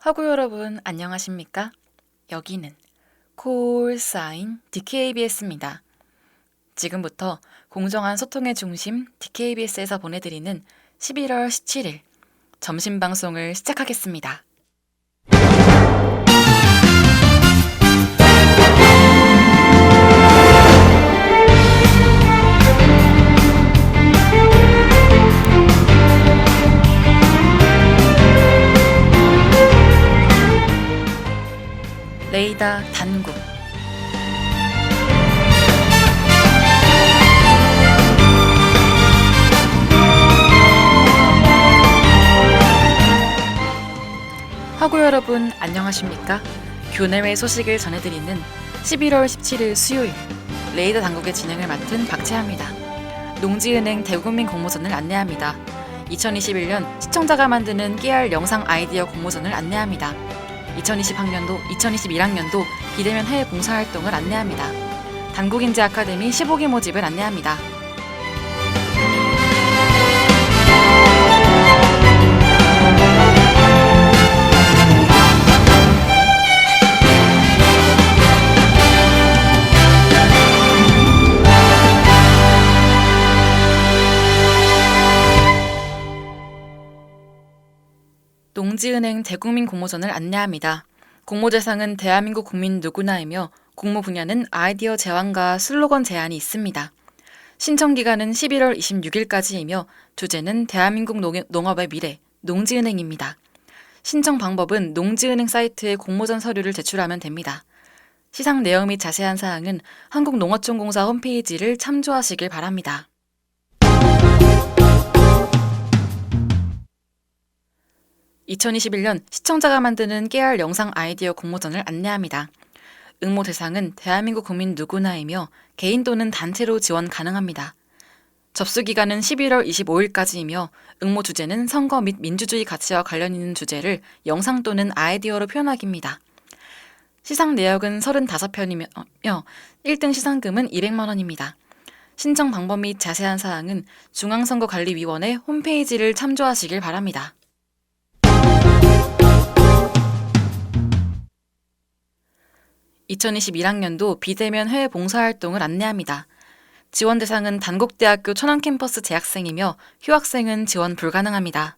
하고 여러분 안녕하십니까? 여기는 콜사인 DKBS입니다. 지금부터 공정한 소통의 중심 DKBS에서 보내드리는 11월 17일 점심 방송을 시작하겠습니다. 레이다 단국 하고 여러분 안녕하십니까? 교내외 소식을 전해드리는 11월 17일 수요일 레이더 당국의 진행을 맡은 박채아입니다. 농지은행 대국민 공모전을 안내합니다. 2021년 시청자가 만드는 깨알 영상 아이디어 공모전을 안내합니다. 2020학년도, 2021학년도 비대면 해외 봉사활동을 안내합니다. 단국인재 아카데미 15기 모집을 안내합니다. 농지은행 대국민 공모전을 안내합니다. 공모 대상은 대한민국 국민 누구나이며 공모 분야는 아이디어 제안과 슬로건 제안이 있습니다. 신청 기간은 11월 26일까지이며 주제는 대한민국 농- 농업의 미래, 농지은행입니다. 신청 방법은 농지은행 사이트에 공모전 서류를 제출하면 됩니다. 시상 내용 및 자세한 사항은 한국농어촌공사 홈페이지를 참조하시길 바랍니다. (2021년) 시청자가 만드는 깨알 영상 아이디어 공모전을 안내합니다. 응모 대상은 대한민국 국민 누구나이며 개인 또는 단체로 지원 가능합니다. 접수 기간은 11월 25일까지이며 응모 주제는 선거 및 민주주의 가치와 관련 있는 주제를 영상 또는 아이디어로 표현하기입니다. 시상 내역은 35편이며 1등 시상금은 200만 원입니다. 신청 방법 및 자세한 사항은 중앙선거관리위원회 홈페이지를 참조하시길 바랍니다. (2021학년도) 비대면 해외 봉사활동을 안내합니다. 지원 대상은 단국대학교 천안 캠퍼스 재학생이며 휴학생은 지원 불가능합니다.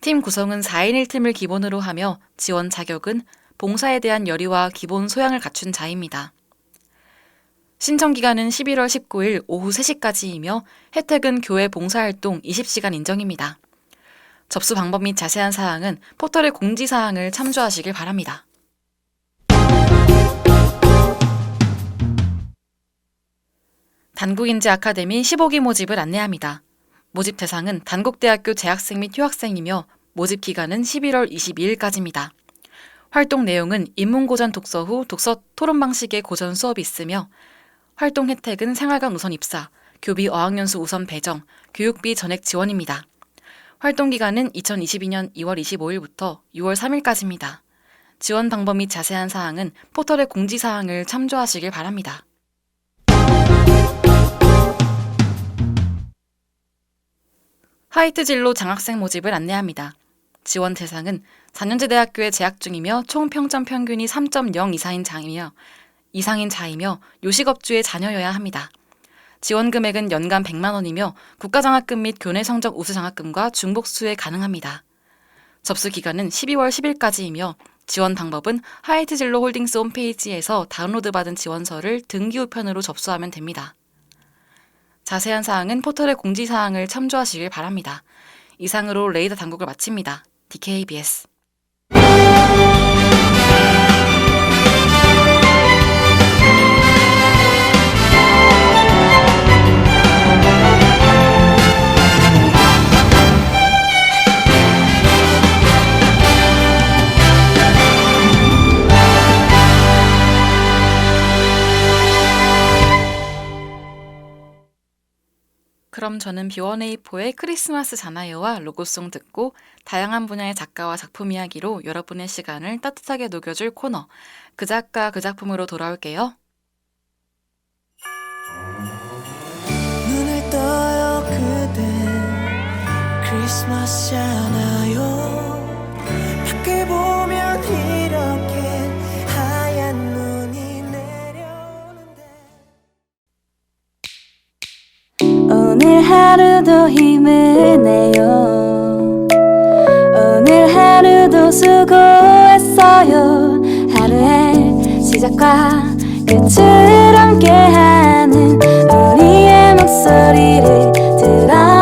팀 구성은 4인 1팀을 기본으로 하며 지원 자격은 봉사에 대한 열의와 기본 소양을 갖춘 자입니다. 신청 기간은 11월 19일 오후 3시까지이며 혜택은 교회 봉사활동 20시간 인정입니다. 접수 방법 및 자세한 사항은 포털의 공지사항을 참조하시길 바랍니다. 단국인재 아카데미 15기 모집을 안내합니다. 모집 대상은 단국대학교 재학생 및 휴학생이며 모집 기간은 11월 22일까지입니다. 활동 내용은 인문고전 독서 후 독서 토론 방식의 고전 수업이 있으며 활동 혜택은 생활관 우선 입사, 교비 어학연수 우선 배정, 교육비 전액 지원입니다. 활동 기간은 2022년 2월 25일부터 6월 3일까지입니다. 지원 방법 및 자세한 사항은 포털의 공지사항을 참조하시길 바랍니다. 하이트 진로 장학생 모집을 안내합니다. 지원 대상은 4년제 대학교에 재학 중이며 총 평점 평균이 3.0 이상인 장이며 이상인 자이며 요식업주의 자녀여야 합니다. 지원 금액은 연간 100만 원이며 국가장학금 및 교내 성적 우수 장학금과 중복 수혜 가능합니다. 접수 기간은 12월 10일까지이며 지원 방법은 하이트 진로 홀딩스 홈페이지에서 다운로드 받은 지원서를 등기 우편으로 접수하면 됩니다. 자세한 사항은 포털의 공지사항을 참조하시길 바랍니다. 이상으로 레이더 당국을 마칩니다. DKBS 그럼 저는 B1A4의 크리스마스 잖아요와 로고송 듣고 다양한 분야의 작가와 작품 이야기로 여러분의 시간을 따뜻하게 녹여줄 코너 그 작가 그 작품으로 돌아올게요. 눈을 떠요 그대 크리스마스잖아요 밖을 보 오늘 하루도 힘을 내요. 오늘 하루도 수고했어요. 하루의 시작과 끝을 함께하는 우리의 목소리를 들어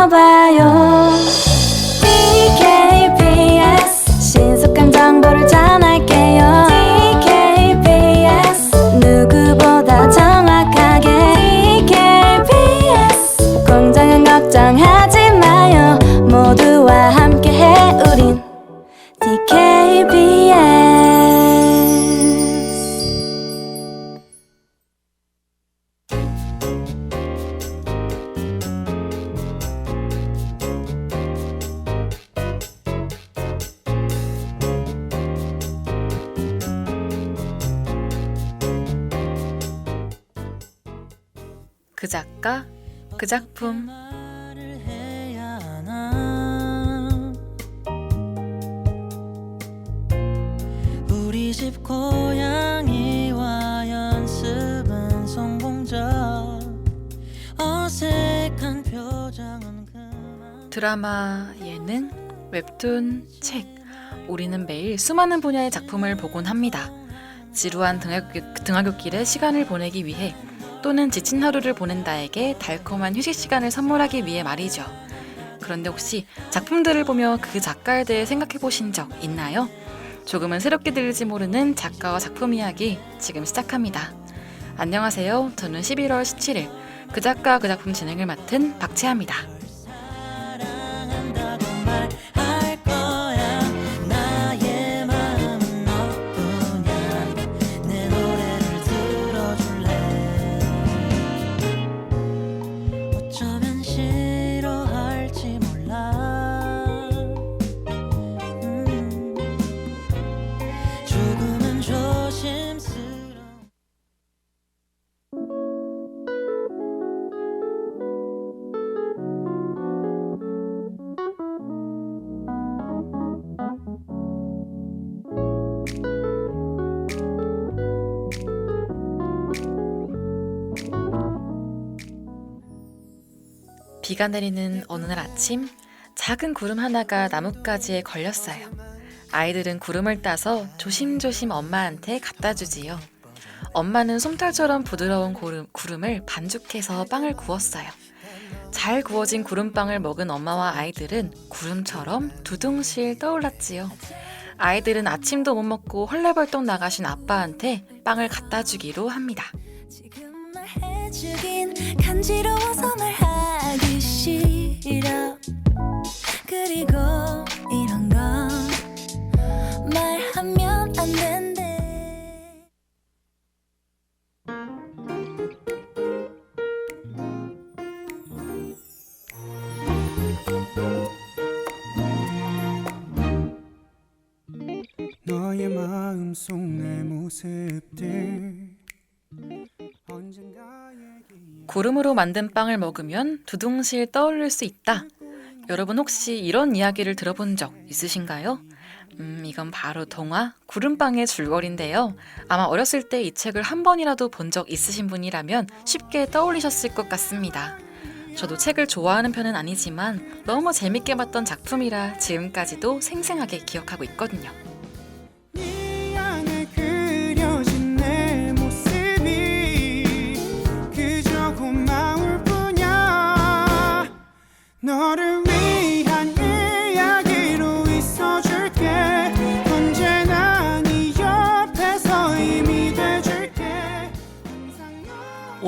작품. 우리 집 고양이와 연습은 성공적 어색한 표정은 그만 드라마, 예능, 웹툰, 책. 우리는 매일 수많은 분야의 작품을 보곤 합니다. 지루한 등하교, 등하굣길에 시간을 보내기 위해 또는 지친 하루를 보낸 나에게 달콤한 휴식 시간을 선물하기 위해 말이죠. 그런데 혹시 작품들을 보며 그 작가에 대해 생각해 보신 적 있나요? 조금은 새롭게 들릴지 모르는 작가와 작품 이야기 지금 시작합니다. 안녕하세요. 저는 11월 17일 그 작가 그 작품 진행을 맡은 박채아입니다. 비가 내리는 어느 날 아침 작은 구름 하나가 나뭇가지에 걸렸어요. 아이들은 구름을 따서 조심조심 엄마한테 갖다 주지요. 엄마는 솜털처럼 부드러운 구름, 구름을 반죽해서 빵을 구웠어요. 잘 구워진 구름빵을 먹은 엄마와 아이들은 구름처럼 두둥실 떠올랐지요. 아이들은 아침도 못 먹고 헐레벌떡 나가신 아빠한테 빵을 갖다 주기로 합니다. 싫어 그리고 이런 건 말하면 안 된대 구름으로 만든 빵을 먹으면 두둥실 떠오를 수 있다. 여러분 혹시 이런 이야기를 들어본 적 있으신가요? 음, 이건 바로 동화 구름빵의 줄거리인데요. 아마 어렸을 때 이 책을 한 번이라도 본 적 있으신 분이라면 쉽게 떠올리셨을 것 같습니다. 저도 책을 좋아하는 편은 아니지만 너무 재밌게 봤던 작품이라 지금까지도 생생하게 기억하고 있거든요.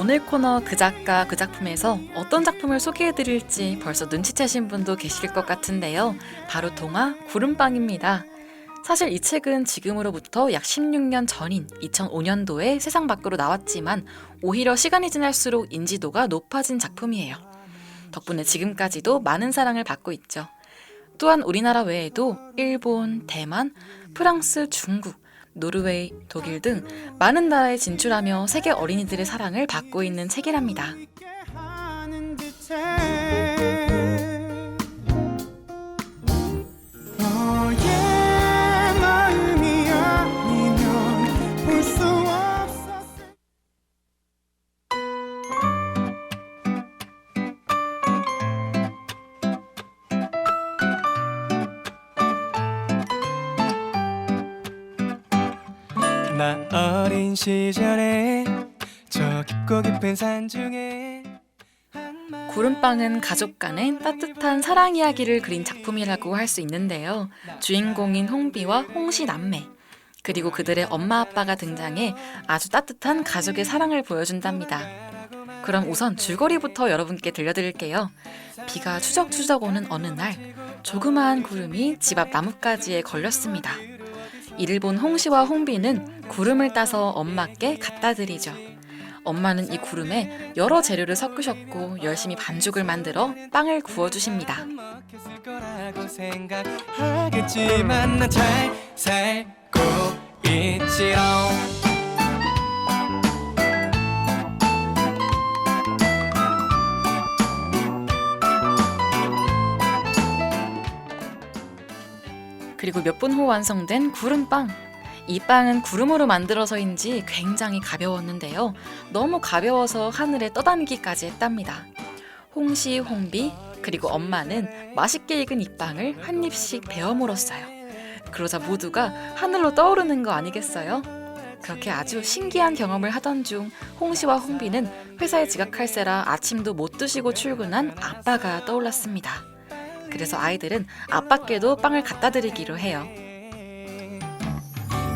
오늘 코너 그 작가 그 작품에서 어떤 작품을 소개해드릴지 벌써 눈치채신 분도 계실 것 같은데요. 바로 동화 구름빵입니다. 사실 이 책은 지금으로부터 약 16년 전인 2005년도에 세상 밖으로 나왔지만 오히려 시간이 지날수록 인지도가 높아진 작품이에요. 덕분에 지금까지도 많은 사랑을 받고 있죠. 또한 우리나라 외에도 일본, 대만, 프랑스, 중국, 노르웨이, 독일 등 많은 나라에 진출하며 세계 어린이들의 사랑을 받고 있는 책이랍니다. 시절에 저 깊고 깊은 산 중에 구름빵은 가족 간의 따뜻한 사랑 이야기를 그린 작품이라고 할 수 있는데요. 주인공인 홍비와 홍시 남매 그리고 그들의 엄마 아빠가 등장해 아주 따뜻한 가족의 사랑을 보여준답니다. 그럼 우선 줄거리부터 여러분께 들려드릴게요. 비가 추적추적 오는 어느 날 조그마한 구름이 집 앞 나뭇가지에 걸렸습니다. 이를 본 홍시와 홍비는 구름을 따서 엄마께 갖다 드리죠. 엄마는 이 구름에 여러 재료를 섞으셨고 열심히 반죽을 만들어 빵을 구워주십니다. 그리고 몇 분 후 완성된 구름빵. 이 빵은 구름으로 만들어서인지 굉장히 가벼웠는데요. 너무 가벼워서 하늘에 떠다니기까지 했답니다. 홍시, 홍비, 그리고 엄마는 맛있게 익은 이 빵을 한 입씩 베어 물었어요. 그러자 모두가 하늘로 떠오르는 거 아니겠어요? 그렇게 아주 신기한 경험을 하던 중 홍시와 홍비는 회사에 지각할세라 아침도 못 드시고 출근한 아빠가 떠올랐습니다. 그래서 아이들은 아빠께도 빵을 갖다 드리기로 해요.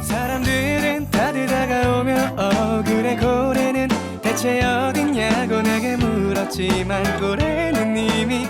사람들은 다들 다가오며 어 그래 고래는 대체 어딨냐고 내게 물었지만 고래는 이미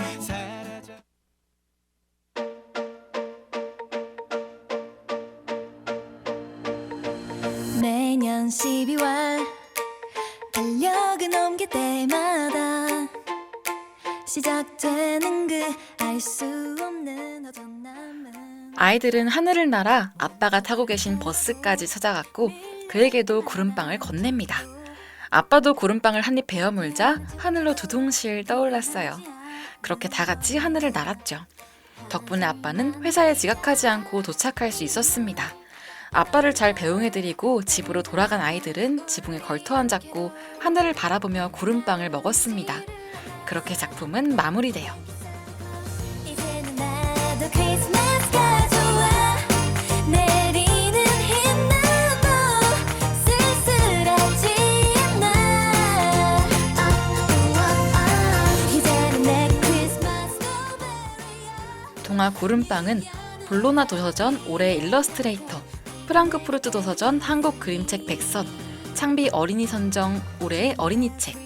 아이들은 하늘을 날아 아빠가 타고 계신 버스까지 찾아갔고 그에게도 구름빵을 건넵니다. 아빠도 구름빵을 한 입 베어 물자 하늘로 두둥실 떠올랐어요. 그렇게 다 같이 하늘을 날았죠. 덕분에 아빠는 회사에 지각하지 않고 도착할 수 있었습니다. 아빠를 잘 배웅해드리고 집으로 돌아간 아이들은 지붕에 걸터 앉았고 하늘을 바라보며 구름빵을 먹었습니다. 그렇게 작품은 마무리돼요. 이제는 나도 크리스마스 동화 구름빵은 볼로나 도서전 올해 일러스트레이터, 프랑크 푸르트 도서전 한국 그림책 백선, 창비 어린이 선정 올해의 어린이 책,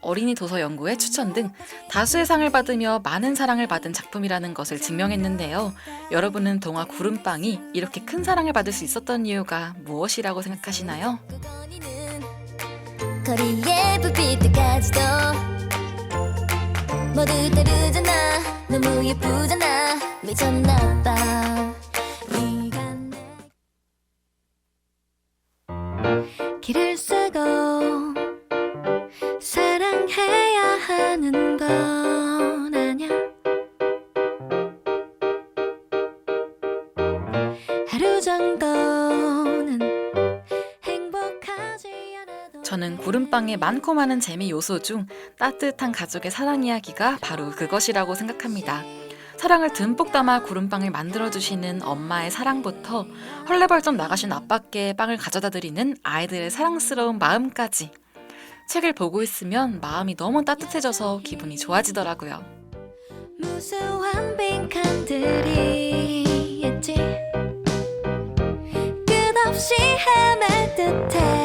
어린이 도서 연구회 추천 등 다수의 상을 받으며 많은 사랑을 받은 작품이라는 것을 증명했는데요. 여러분은 동화 구름빵이 이렇게 큰 사랑을 받을 수 있었던 이유가 무엇이라고 생각하시나요? 거리에 불빛 때까지도 모두 다르잖아 너무 예쁘잖아. 미쳤나봐 구름빵의 많고 많은 재미 요소 중 따뜻한 가족의 사랑 이야기가 바로 그것이라고 생각합니다. 사랑을 듬뿍 담아 구름빵을 만들어주시는 엄마의 사랑부터 헐레벌떡 나가신 아빠께 빵을 가져다 드리는 아이들의 사랑스러운 마음까지 책을 보고 있으면 마음이 너무 따뜻해져서 기분이 좋아지더라고요. 무수한 빈칸들이 있지 끝없이 헤맬 듯해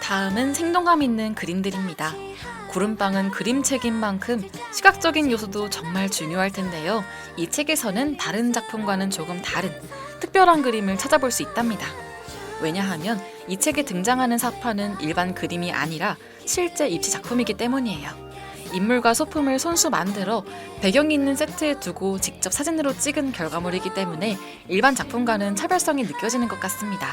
다음은 생동감 있는 그림들입니다. 구름빵은 그림책인 만큼 시각적인 요소도 정말 중요할 텐데요. 이 책에서는 다른 작품과는 조금 다른 특별한 그림을 찾아볼 수 있답니다. 왜냐하면 이 책에 등장하는 사파는 일반 그림이 아니라 실제 입시 작품이기 때문이에요. 인물과 소품을 손수 만들어 배경 있는 세트에 두고 직접 사진으로 찍은 결과물이기 때문에 일반 작품과는 차별성이 느껴지는 것 같습니다.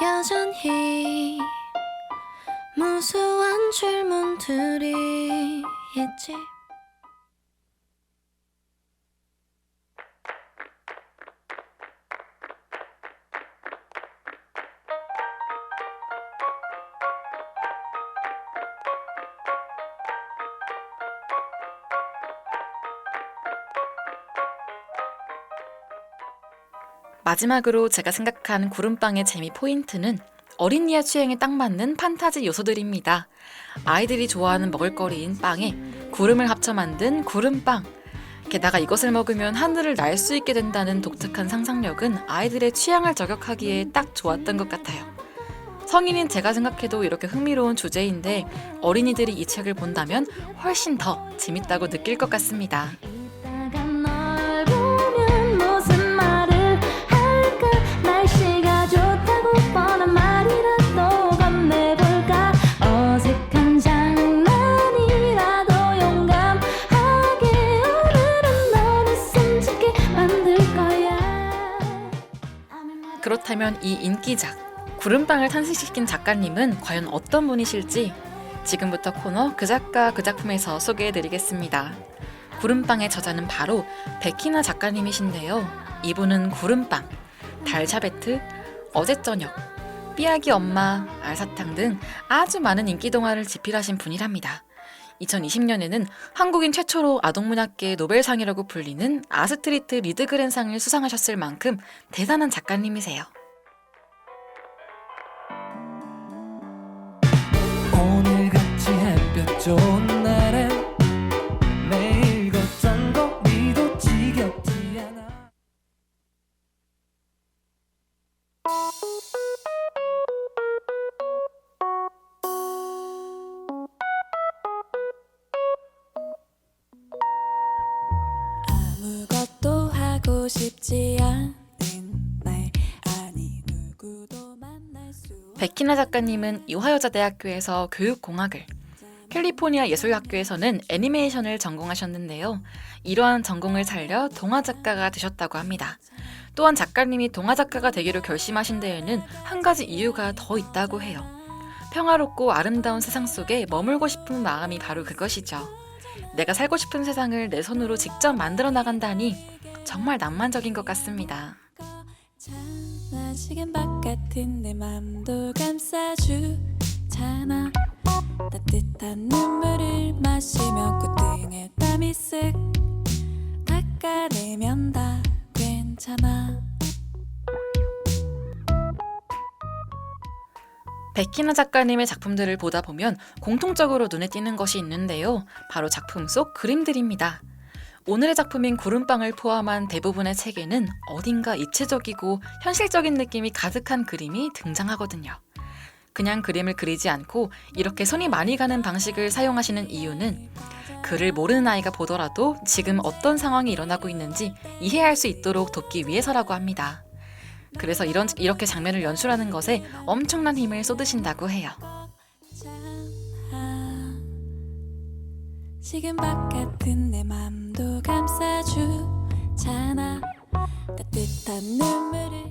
여전히 무수한 질문들이 있지 마지막으로 제가 생각한 구름빵의 재미 포인트는 어린이와 취향에 딱 맞는 판타지 요소들입니다. 아이들이 좋아하는 먹을거리인 빵에 구름을 합쳐 만든 구름빵. 게다가 이것을 먹으면 하늘을 날 수 있게 된다는 독특한 상상력은 아이들의 취향을 저격하기에 딱 좋았던 것 같아요. 성인인 제가 생각해도 이렇게 흥미로운 주제인데 어린이들이 이 책을 본다면 훨씬 더 재밌다고 느낄 것 같습니다. 그렇다면 이 인기작 구름빵을 탄생시킨 작가님은 과연 어떤 분이실지 지금부터 코너 그 작가 그 작품에서 소개해드리겠습니다. 구름빵의 저자는 바로 베키나 작가님이신데요. 이분은 구름빵, 달샤베트, 어제 저녁, 삐약이 엄마, 알사탕 등 아주 많은 인기 동화를 집필하신 분이랍니다. 2020년에는 한국인 최초로 아동문학계 노벨상이라고 불리는 아스트리트 리드그랜상을 수상하셨을 만큼 대단한 작가님이세요. 좋은 날엔 매일 걷던 거리도 지겹지 않아. 아무것도 하고 싶지 않은 날. 아니 누구도 만날 수 베키나 작가님은 이화여자대학교에서 교육공학을, 캘리포니아 예술학교에서는 애니메이션을 전공하셨는데요. 이러한 전공을 살려 동화 작가가 되셨다고 합니다. 또한 작가님이 동화 작가가 되기로 결심하신 데에는 한 가지 이유가 더 있다고 해요. 평화롭고 아름다운 세상 속에 머물고 싶은 마음이 바로 그것이죠. 내가 살고 싶은 세상을 내 손으로 직접 만들어 나간다니 정말 낭만적인 것 같습니다. 나 시간 바깥은 내 맘도 감싸주잖아 따뜻한 눈물을 마시며 콧등에 땀이 쓱 닦아내면 다 괜찮아 베키나 작가님의 작품들을 보다 보면 공통적으로 눈에 띄는 것이 있는데요. 바로 작품 속 그림들입니다. 오늘의 작품인 구름빵을 포함한 대부분의 책에는 어딘가 입체적이고 현실적인 느낌이 가득한 그림이 등장하거든요. 그냥 그림을 그리지 않고 이렇게 손이 많이 가는 방식을 사용하시는 이유는 글을 모르는 아이가 보더라도 지금 어떤 상황이 일어나고 있는지 이해할 수 있도록 돕기 위해서라고 합니다. 그래서 이런 이렇게 장면을 연출하는 것에 엄청난 힘을 쏟으신다고 해요. 지금 바깥은 내 맘도 감싸주잖아 따뜻한 눈물을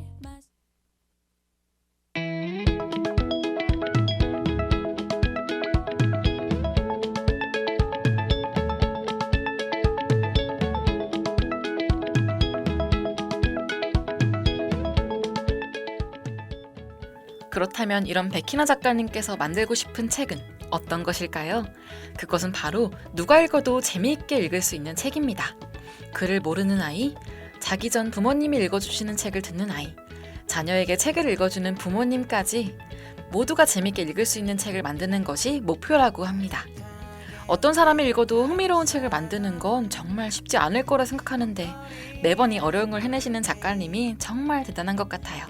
그렇다면 이런 베키나 작가님께서 만들고 싶은 책은 어떤 것일까요? 그것은 바로 누가 읽어도 재미있게 읽을 수 있는 책입니다. 글을 모르는 아이, 자기 전 부모님이 읽어주시는 책을 듣는 아이, 자녀에게 책을 읽어주는 부모님까지 모두가 재밌게 읽을 수 있는 책을 만드는 것이 목표라고 합니다. 어떤 사람이 읽어도 흥미로운 책을 만드는 건 정말 쉽지 않을 거라 생각하는데 매번 이 어려운 걸 해내시는 작가님이 정말 대단한 것 같아요.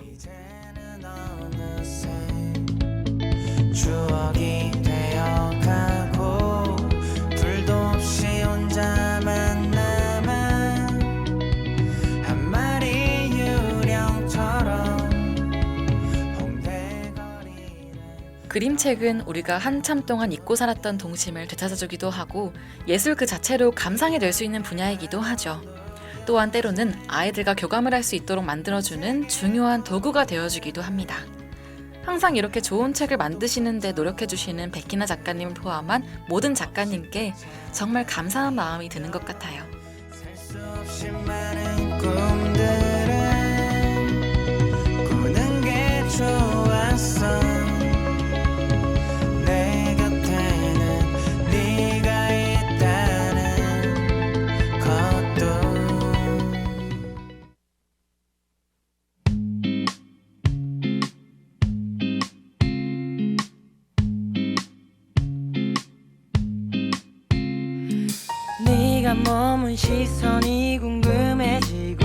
그림책은 우리가 한참 동안 잊고 살았던 동심을 되찾아주기도 하고 예술 그 자체로 감상이 될 수 있는 분야이기도 하죠. 또한 때로는 아이들과 교감을 할 수 있도록 만들어주는 중요한 도구가 되어주기도 합니다. 항상 이렇게 좋은 책을 만드시는데 노력해주시는 베키나 작가님을 포함한 모든 작가님께 정말 감사한 마음이 드는 것 같아요. 시선이 궁금해지고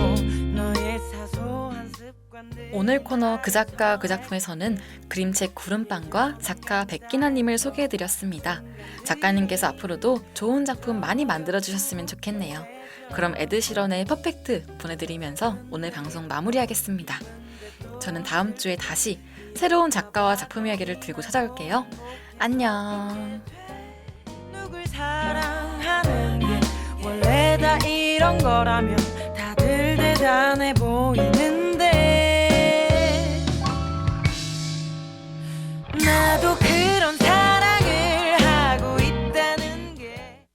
너의 사소한 습관들 오늘 코너 그 작가 그 작품에서는 그림책 구름빵과 작가 백기나님을 소개해드렸습니다. 작가님께서 앞으로도 좋은 작품 많이 만들어주셨으면 좋겠네요. 그럼 에드시런의 퍼펙트 보내드리면서 오늘 방송 마무리하겠습니다. 저는 다음 주에 다시 새로운 작가와 작품 이야기를 들고 찾아올게요. 안녕. 원래 다 이런 거라면 다들 대단해 보이는데. 나도 그런 사랑을 하고 있다는 게.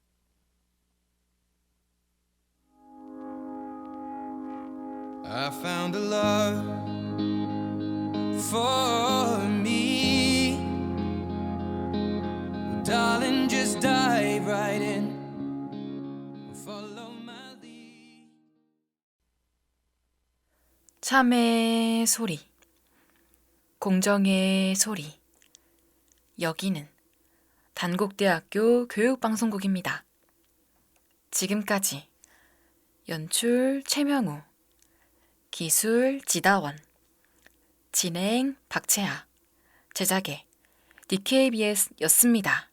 I found a love for 참의 소리, 공정의 소리. 여기는 단국대학교 교육방송국입니다. 지금까지 연출 최명우, 기술 지다원, 진행 박채아, 제작의 DKBS였습니다.